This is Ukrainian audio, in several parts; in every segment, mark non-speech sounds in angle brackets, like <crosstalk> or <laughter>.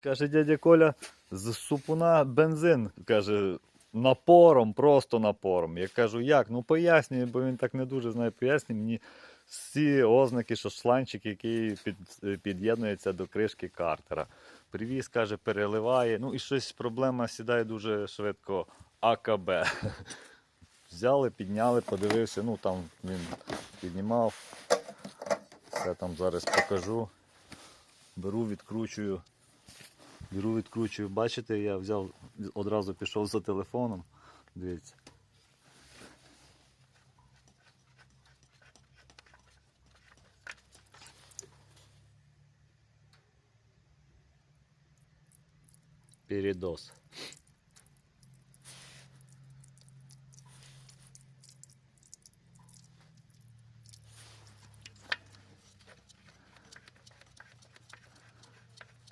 Каже дядя Коля, з супуна бензин, каже, напором, просто напором. Я кажу, як? Ну пояснює, бо він так не дуже знає, пояснює мені всі ознаки, що шланчик, який під, під'єднується до кришки картера. Привіз, каже, переливає. Ну і щось проблема сідає дуже швидко. АКБ. <laughs> Взяли, підняли, подивився, ну там він піднімав. Все там зараз покажу. Беру, відкручую. Беру, відкручую. Бачите, я взяв, одразу пішов за телефоном. Дивіться. Передос.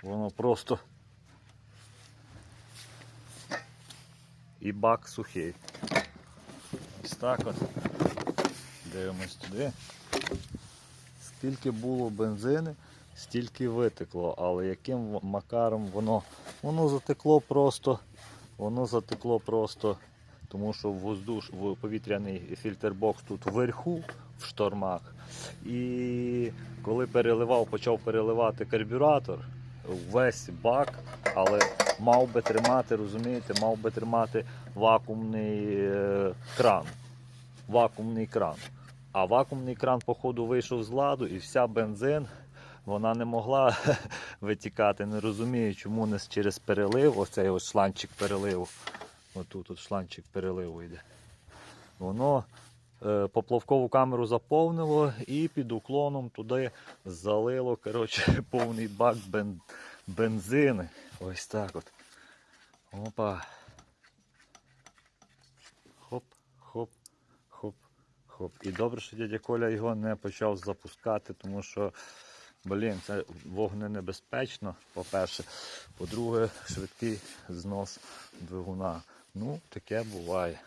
Воно просто і бак сухий. Ось так от. Дивимось туди. Скільки було бензину, стільки витекло, але яким макаром воно воно затекло просто, воно затекло просто, тому що воздуш, повітряний фільтрбокс тут вверху в штормах. І коли переливав, почав переливати карбюратор, весь бак, але мав би тримати, розумієте, мав би тримати вакуумний е, кран. Вакуумний кран. А вакуумний кран, походу, вийшов з ладу, і вся бензин вона не могла <laughs> витікати. Не розумію, чому не через перелив, оцей ось шланчик переливу. Отут от шланчик переливу йде. Воно поплавкову камеру заповнило і під уклоном туди залило коротше, <laughs> повний бак бен, бензини. Ось так от. Опа. Хоп, хоп, хоп, хоп. І добре, що дядя Коля його не почав запускати, тому що, блін, це вогненебезпечно, по-перше. По-друге, швидкий знос двигуна. Ну, таке буває.